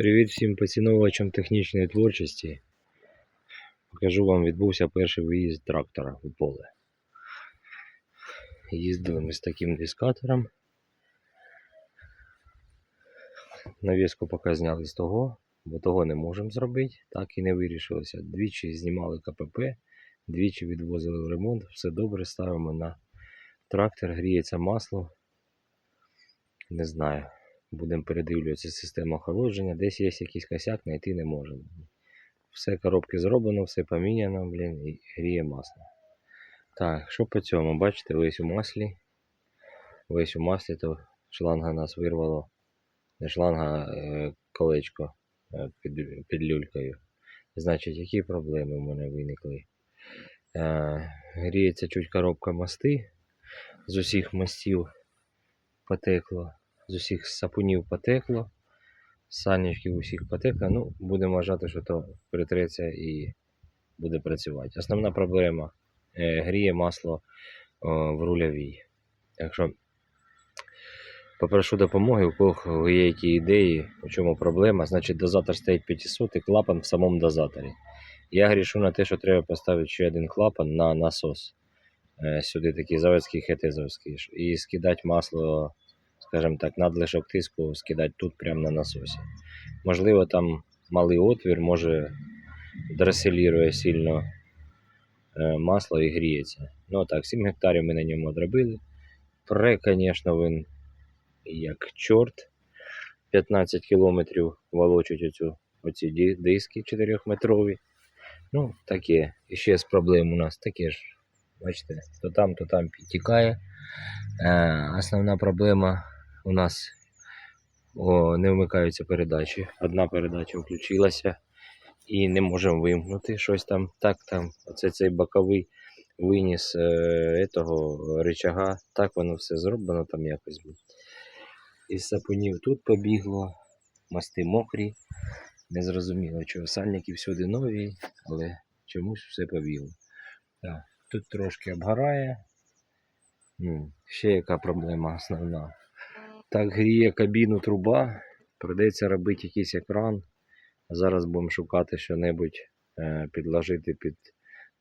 Привіт всім поціновувачам технічної творчості. Покажу вам, відбувся перший виїзд трактора у поле. Їздили ми з таким дискатором. Навіску поки зняли з того, бо того не можемо зробити, так і не вирішилося. Двічі знімали КПП, двічі відвозили в ремонт, все добре, ставимо на трактор, гріється масло. Не знаю. Будемо передивлюватися систему охолодження. Десь є якийсь косяк, знайти не можемо. Все коробки зроблено, все поміняно, блін, і гріє масло. Так, що по цьому? Бачите, весь у маслі. Весь у маслі, то шланга нас вирвало. Не шланга, а е, колечко е, під, під люлькою. Значить, які проблеми в мене виникли? Е, гріється чуть коробка мости. З усіх мостів потекло з усіх сапунів потекло, з усіх потекло. Ну, будемо вважати, що то притреться і буде працювати. Основна проблема е, гріє масло в рульовій. Так що попрошу допомоги, у кого є які ідеї, у чому проблема. Значить, дозатор стоїть 500 і клапан в самому дозаторі. Я грішу на те, що треба поставити ще один клапан на насос. Е, Сюди такий заводський хетезовський. І скидати масло скажімо так, надлишок тиску скидати тут прямо на насосі. Можливо, там малий отвір, може дреселірує сильно е, масло і гріється. Ну так, 7 гектарів ми на ньому одробили. Пре, звісно, він як чорт. 15 кілометрів волочуть оцю, оці диски 4-метрові. Ну, таке. І ще з проблем у нас таке ж. Бачите, то там, то там підтікає. Е, основна проблема у нас о, не вмикаються передачі. Одна передача включилася і не можемо вимкнути щось там. Так там, оце цей боковий виніс е, этого рычага. Так воно все зроблено там якось. Із сапунів тут побігло, мости мокрі. Не зрозуміло, чого сальники всюди нові, але чомусь все побігло. Так, тут трошки обгорає. Ще яка проблема основна. Так гріє кабіну труба, придеться робити якийсь екран. Зараз будемо шукати що-небудь, е, підложити під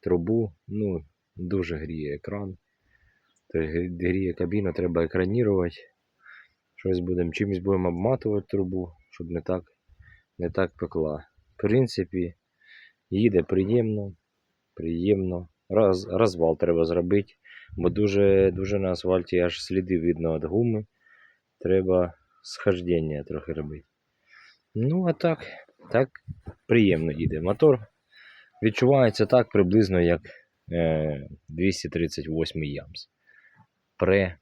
трубу. Ну, дуже гріє екран. Тобто гріє кабіну, треба екранірувати. Щось будемо чимось будемо обматувати трубу, щоб не так, не так пекла. В принципі, їде приємно, приємно. Роз, розвал треба зробити, бо дуже, дуже на асфальті аж сліди видно від гуми треба схождення трохи робити. Ну, а так, так приємно їде. Мотор відчувається так приблизно як е, 238 ямс. Пре,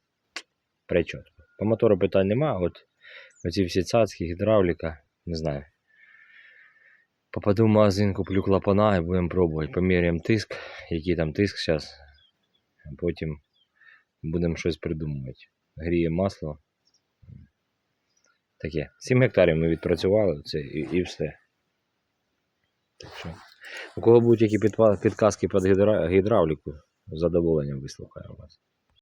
пре чітко. По мотору питань нема, от оці всі цацки, гідравліка, не знаю. Попаду в магазин, куплю клапана і будемо пробувати. Поміряємо тиск, який там тиск зараз. Потім будемо щось придумувати. Гріє масло. Таке. 7 гектарів ми відпрацювали це і, і все. Так що, у кого будуть які підказки під гідравліку, з задоволенням вислухаю вас.